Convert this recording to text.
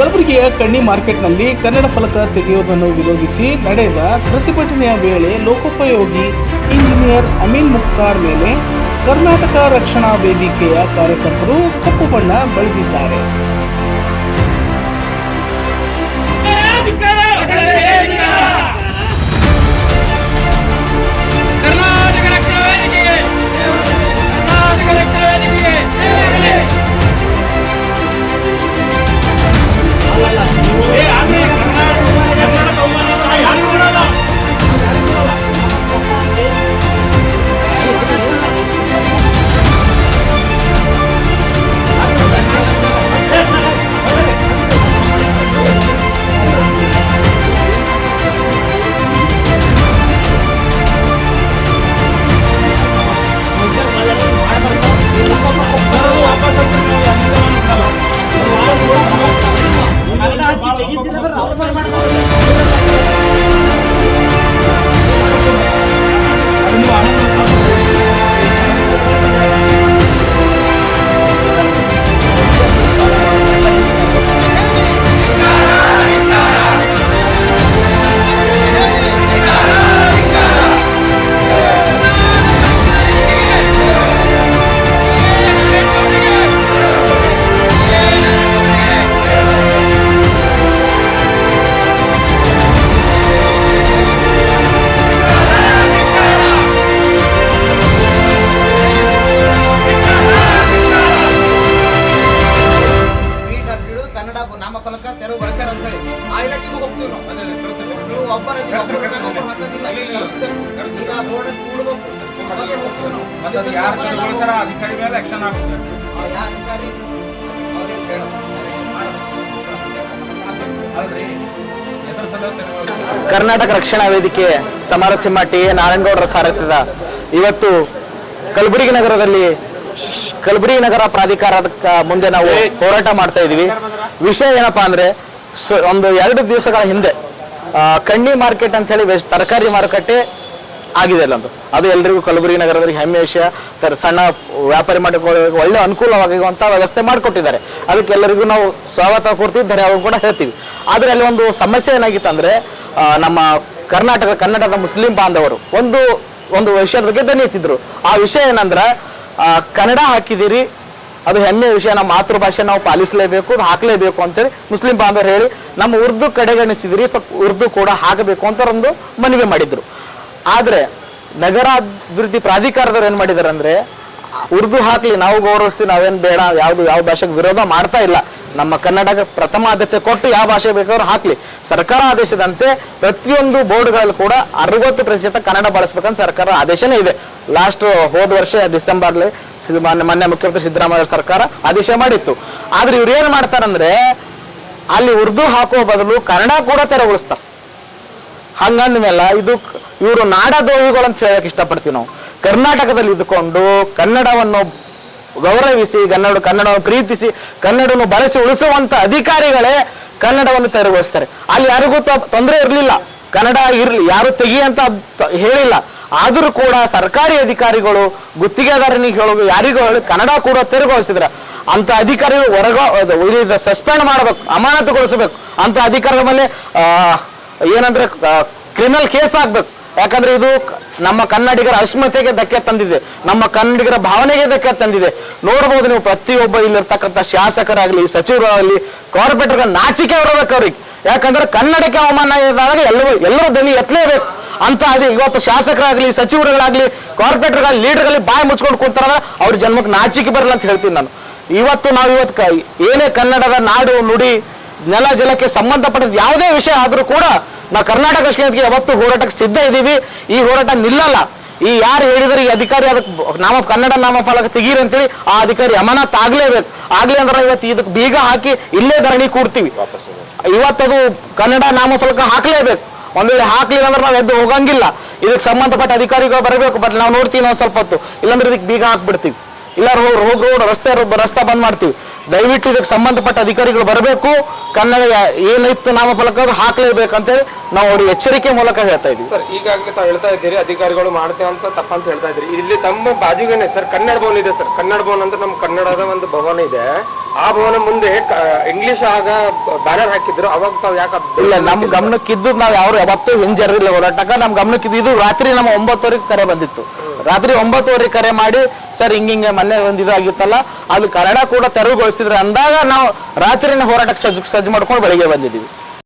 ಕಲಬುರಗಿಯ ಕಣ್ಣಿ ಮಾರ್ಕೆಟ್ನಲ್ಲಿ ಕನ್ನಡ ಫಲಕ ತೆಗೆಯುವುದನ್ನು ವಿರೋಧಿಸಿ ನಡೆದ ಪ್ರತಿಭಟನೆಯ ವೇಳೆ ಲೋಕೋಪಯೋಗಿ ಇಂಜಿನಿಯರ್ ಅಮೀನ್ ಮುಕ್ತಾರ್ ಮೇಲೆ ಕರ್ನಾಟಕ ರಕ್ಷಣಾ ವೇದಿಕೆಯ ಕಾರ್ಯಕರ್ತರು ಕಪ್ಪು ಬಣ್ಣ ಬಳಿದಿದ್ದಾರೆ. ಹೇಳಿ ಆ ಇಲಾಖೆಗೆ ಹೋಗ್ತೀವಿ ನಾವು ನೀವು ಒಬ್ಬರ ಒಬ್ಬರು ಹಾಕೋದಿಲ್ಲ ಕಳಿಸ್ಬೇಕು ಈಗ ಬೋರ್ಡಲ್ಲಿ ಕೂಡ್ಬೇಕು ಅವಾಗೆ ಹೋಗ್ತೀವಿ ನಾವು. ಮತ್ತದು ಯಾರು ತೆರವುಗೊಳಿಸ್ಯಾರ ಅಧಿಕಾರಿ ಮೇಲೆ ಆಕ್ಷನ್ ಆಗ್ತದೆ ಅವ್ರು ಯಾವ ಅಧಿಕಾರಿ? ಅವ್ರಿಗೆ ಹೇಳೋದು? ಮಾಡೋದು? ಅಲ್ರಿ ಎದ್ರ ಸಲ ಕರ್ನಾಟಕ ರಕ್ಷಣಾ ವೇದಿಕೆ ಸಮರಸಿಂಹ ಟಿ ಎ ನಾರಾಯಣಗೌಡರ ಸಾರಥ್ಯದ. ಇವತ್ತು ಕಲಬುರಗಿ ನಗರದಲ್ಲಿ ಕಲಬುರಗಿ ನಗರ ಪ್ರಾಧಿಕಾರದ ಮುಂದೆ ನಾವು ಹೋರಾಟ ಮಾಡ್ತಾ ಇದೀವಿ ವಿಷಯ ಏನಪ್ಪಾ ಅಂದ್ರೆ ಒಂದು ಎರಡು ದಿವಸಗಳ ಹಿಂದೆ ಕಣ್ಣಿ ಮಾರ್ಕೆಟ್ ಅಂತ ಹೇಳಿ ವೆಜ್, ತರಕಾರಿ ಮಾರುಕಟ್ಟೆ ಆಗಿದೆ ಅಲ್ಲೊಂದು. ಅದು ಎಲ್ರಿಗೂ ಕಲಬುರಗಿ ನಗರದಲ್ಲಿ ಹೆಮ್ಮೆ ವಿಷಯ. ಸಣ್ಣ ವ್ಯಾಪಾರಿ ಮಾಡಿಕೊಳ್ಳೋಕೆ ಒಳ್ಳೆ ಅನುಕೂಲವಾಗುವಂತ ವ್ಯವಸ್ಥೆ ಮಾಡಿಕೊಟ್ಟಿದ್ದಾರೆ. ಅದಕ್ಕೆ ಎಲ್ಲರಿಗೂ ನಾವು ಸ್ವಾಗತ ಕೊಡ್ತೀವಿ ಧನ್ಯವಾದ ಕೂಡ ಹೇಳ್ತೀವಿ. ಆದ್ರೆ ಅಲ್ಲಿ ಒಂದು ಸಮಸ್ಯೆ ಏನಾಗಿತ್ತು ಅಂದ್ರೆ ನಮ್ಮ ಕರ್ನಾಟಕ ಕನ್ನಡದ ಮುಸ್ಲಿಂ ಬಾಂಧವರು ಒಂದು ಒಂದು ವಿಷಯದ ಬಗ್ಗೆ ದನಿ ಎತ್ತಿದ್ರು ಆ ವಿಷಯ ಏನಂದ್ರೆ ಕನ್ನಡ ಹಾಕಿದಿರಿ ಅದು ಹೆಮ್ಮೆಯ ವಿಷಯ. ನಮ್ಮ ಮಾತೃಭಾಷೆ ನಾವು ಪಾಲಿಸಲೇಬೇಕು, ಅದು ಹಾಕಲೇಬೇಕು ಅಂತೇಳಿ ಮುಸ್ಲಿಂ ಬಾಂಧವರು ಹೇಳಿ, ನಮ್ಮ ಉರ್ದು ಕಡೆಗಣಿಸಿದ್ರಿ ಸ್ವಲ್ಪ ಉರ್ದು ಕೂಡ ಹಾಕಬೇಕು ಅಂತ ಒಂದು ಮನವಿ ಮಾಡಿದ್ರು. ಆದರೆ ನಗರಾಭಿವೃದ್ಧಿ ಪ್ರಾಧಿಕಾರದವ್ರು ಏನು ಮಾಡಿದಾರೆ ಅಂದ್ರೆ ಉರ್ದು ಹಾಕಲಿ, ನಾವು ಗೌರವಿಸ್ತೀವಿ, ನಾವೇನ್ ಬೇಡ, ಯಾವುದು, ಯಾವ ಭಾಷೆಗೆ ವಿರೋಧ ಮಾಡ್ತಾ ಇಲ್ಲ. ನಮ್ಮ ಕನ್ನಡಕ್ಕೆ ಪ್ರಥಮ ಆದ್ಯತೆ ಕೊಟ್ಟು ಯಾವ ಭಾಷೆ ಬೇಕಾದ್ರೂ ಹಾಕ್ಲಿ. ಸರ್ಕಾರ ಆದೇಶದಂತೆ ಪ್ರತಿಯೊಂದು ಬೋರ್ಡ್ಗಳಲ್ಲಿ ಕೂಡ ಅರವತ್ತು ಪ್ರತಿಶತ ಕನ್ನಡ ಬಳಸ್ಬೇಕಂತ ಸರ್ಕಾರ ಆದೇಶನೇ ಇದೆ. ಲಾಸ್ಟ್ ಹೋದ ವರ್ಷ ಡಿಸೆಂಬರ್ಲಿ ಮಾನ್ಯ ಮುಖ್ಯಮಂತ್ರಿ ಸಿದ್ದರಾಮಯ್ಯ ಸರ್ಕಾರ ಆದೇಶ ಮಾಡಿತ್ತು. ಆದ್ರೆ ಇವ್ರು ಏನ್ ಮಾಡ್ತಾರಂದ್ರೆ, ಅಲ್ಲಿ ಉರ್ದು ಹಾಕುವ ಬದಲು ಕನ್ನಡ ಕೂಡ ತೆರವುಗೊಳಿಸ್ತಾರೆ. ಹಂಗಂದ ಮೇಲೆ ಇದು ಇವರು ನಾಡದ್ರೋಹಿಗಳು ಅಂತ ಹೇಳಕ್ ಇಷ್ಟಪಡ್ತೀವಿ ನಾವು. ಕರ್ನಾಟಕದಲ್ಲಿ ಇದ್ದುಕೊಂಡು ಕನ್ನಡವನ್ನು ಗೌರವಿಸಿ, ಕನ್ನಡ, ಕನ್ನಡವನ್ನು ಪ್ರೀತಿಸಿ, ಕನ್ನಡವನ್ನು ಬಳಸಿ, ಉಳಿಸುವಂತ ಅಧಿಕಾರಿಗಳೇ ಕನ್ನಡವನ್ನು ತೆರವುಗೊಳಿಸ್ತಾರೆ. ಅಲ್ಲಿ ಯಾರಿಗೂ ತೊಂದರೆ ಇರಲಿಲ್ಲ. ಕನ್ನಡ ಇರಲಿ, ಯಾರು ತೆಗಿ ಅಂತ ಹೇಳಿಲ್ಲ. ಆದರೂ ಕೂಡ ಸರ್ಕಾರಿ ಅಧಿಕಾರಿಗಳು ಗುತ್ತಿಗೆದಾರನಿಗೆ ಹೇಳೋದು ಯಾರಿಗೂ ಹೇಳಿ, ಕನ್ನಡ ಕೂಡ ತೆರವುಗೊಳಿಸಿದ್ರೆ ಅಂತ ಅಧಿಕಾರಿಗಳು ಹೊರಗ ಸಸ್ಪೆಂಡ್ ಮಾಡಬೇಕು, ಅಮಾನತುಗೊಳಿಸಬೇಕು. ಅಂತ ಅಧಿಕಾರಿಗಳ ಮೇಲೆ ಏನಂದ್ರೆ ಕ್ರಿಮಿನಲ್ ಕೇಸ್ ಆಗ್ಬೇಕು. ಯಾಕಂದ್ರೆ ಇದು ನಮ್ಮ ಕನ್ನಡಿಗರ ಅಸ್ಮಿತೆಗೆ ಧಕ್ಕೆ ತಂದಿದೆ. ನಮ್ಮ ಕನ್ನಡಿಗರ ಭಾವನೆಗೆ ಧಕ್ಕೆ ತಂದಿದೆ. ನೋಡ್ಬೋದು ನೀವು ಪ್ರತಿಯೊಬ್ಬ ಇಲ್ಲಿರ್ತಕ್ಕಂಥ ಶಾಸಕರಾಗ್ಲಿ, ಸಚಿವರಾಗಲಿ ಕಾರ್ಪೊರೇಟರ್ ನಾಚಿಕೆ ಬರಬೇಕು ಅವ್ರಿಗೆ. ಯಾಕಂದ್ರೆ ಕನ್ನಡಕ್ಕೆ ಅವಮಾನ ಇದ್ದಾಗ ಎಲ್ಲರೂ ಎಲ್ಲರೂ ದನಿ ಎತ್ತಲೇಬೇಕು. ಅಂತ ಅದೇ ಇವತ್ತು ಶಾಸಕರಾಗ್ಲಿ ಸಚಿವರುಗಳಾಗ್ಲಿ ಕಾರ್ಪೊರೇಟರ್ಗಾಗಲಿ ಲೀಡರ್ಗಳಲ್ಲಿ ಬಾಯಿ ಮುಚ್ಕೊಂಡು ಕುಂತಾರ ಅವ್ರ ಜನ್ಮಕ್ಕೆ ನಾಚಿಕೆ ಬರಲ್ಲ ಅಂತ ಹೇಳ್ತೀನಿ ನಾನು. ಇವತ್ತು ನಾವು ಇವತ್ತು ಏನೇ ಕನ್ನಡದ ನಾಡು ನುಡಿ ನೆಲ ಜಲಕ್ಕೆ ಸಂಬಂಧಪಟ್ಟ ಯಾವುದೇ ವಿಷಯ ಆದರೂ ಕೂಡ ನಾವು ಕರ್ನಾಟಕ ರಕ್ಷಣೆಗೆ ಯಾವತ್ತು ಹೋರಾಟಕ್ಕೆ ಸಿದ್ಧ ಇದ್ದೀವಿ. ಈ ಹೋರಾಟ ನಿಲ್ಲಲ್ಲ. ಈ ಯಾರು ಹೇಳಿದ್ರೆ ಈ ಅಧಿಕಾರಿ ಅದಕ್ಕೆ ನಾಮ ಕನ್ನಡ ನಾಮಫಲಕ ತೆಗೀರಿ ಅಂತೇಳಿ ಆ ಅಧಿಕಾರಿ ಅಮಾನತ್ ಆಗ್ಲೇಬೇಕು. ಆಗ್ಲಿ ಅಂದ್ರೆ ಇವತ್ತು ಇದಕ್ಕೆ ಬೀಗ ಹಾಕಿ ಇಲ್ಲೇ ಧರಣಿ ಕೂಡ್ತೀವಿ. ಇವತ್ತದು ಕನ್ನಡ ನಾಮಫಲಕ ಹಾಕ್ಲೇಬೇಕು. ಒಂದ್ ವೇಳೆ ಹಾಕ್ಲಿಲ್ಲ ಅಂದ್ರೆ ನಾವು ಎದ್ದು ಹೋಗಂಗಿಲ್ಲ. ಇದಕ್ಕೆ ಸಂಬಂಧಪಟ್ಟ ಅಧಿಕಾರಿಗಳು ಬರಬೇಕು ಬಟ್ ನಾವು ನೋಡ್ತೀವಿ ನಾವು ಸ್ವಲ್ಪ ಹೊತ್ತು. ಇಲ್ಲಾಂದ್ರೆ ಇದಕ್ಕೆ ಬೀಗ ಹಾಕ್ಬಿಡ್ತೀವಿ. ಇಲ್ಲ ರೋಡ್ ರೋಡ್ ರೋಡ್, ರಸ್ತೆ ರಸ್ತೆ ಬಂದ್ ಮಾಡ್ತೀವಿ. ದಯವಿಟ್ಟು ಇದಕ್ಕೆ ಸಂಬಂಧಪಟ್ಟ ಅಧಿಕಾರಿಗಳು ಬರಬೇಕು. ಕನ್ನಡ ಏನಿತ್ತು ನಾಮಫಲಕ ಅಂತೇಳಿ ನಾವು ಅವ್ರಿಗೆ ಎಚ್ಚರಿಕೆ ಮೂಲಕ ಹೇಳ್ತಾ ಇದೀವಿ ಸರ್, ಈಗಾಗಲೇ ತಾವು ಹೇಳ್ತಾ ಇದ್ದೀರಿ, ಅಧಿಕಾರಿಗಳು ಮಾಡ್ತೇವೆ ಅಂತ ತಪ್ಪಂತ ಹೇಳ್ತಾ ಇದ್ದೀರಿ. ಇಲ್ಲಿ ತಮ್ಮ ಬಾಜುಗೇನೆ, ಸರ್, ಕನ್ನಡ ಭವನ ಇದೆ, ಸರ್. ಕನ್ನಡ ಭವನ ಅಂದ್ರೆ ನಮ್ಮ ಕನ್ನಡದ ಒಂದು ಭವನ ಇದೆ. ಆ ಭವನ ಮುಂದೆ ಇಂಗ್ಲಿಷ್ ಆಗ ಬ್ಯಾನರ್ ಹಾಕಿದ್ರು, ಅವಾಗ ತಾವ್ ಯಾಕೆ ಇಲ್ಲ, ನಮ್ ಗಮನಕ್ಕಿದ್ದು ನಾವ್ ಯಾರು ಯಾವತ್ತೂ ಹಿಂಜರಿಲ್ಲ ಹೋರಾಟಕ್ಕ ನಮ್ ಗಮನಕ್ಕಿದ್ದು ಇದು ರಾತ್ರಿ ನಮ್ಮ ಒಂಬತ್ತುವರೆಗೆ ಕರೆ ಬಂದಿತ್ತು. ರಾತ್ರಿ ಒಂಬತ್ತುವರೆಗೆ ಕರೆ ಮಾಡಿ, ಸರ್ ಹಿಂಗಿಂಗೆ ಮೊನ್ನೆ ಒಂದ್ ಇದು ಆಗಿತ್ತಲ್ಲ ಅದು ಕನ್ನಡ ಕೂಡ ತೆರವುಗೊಳಿಸಿದ್ರೆ. ಅಂದಾಗ ನಾವು ರಾತ್ರಿನ ಹೋರಾಟಕ್ಕೆ ಸಜ್ಜು ಸಜ್ಜು ಮಾಡ್ಕೊಂಡು ಬೆಳಿಗ್ಗೆ ಬಂದಿದ್ದೀವಿ.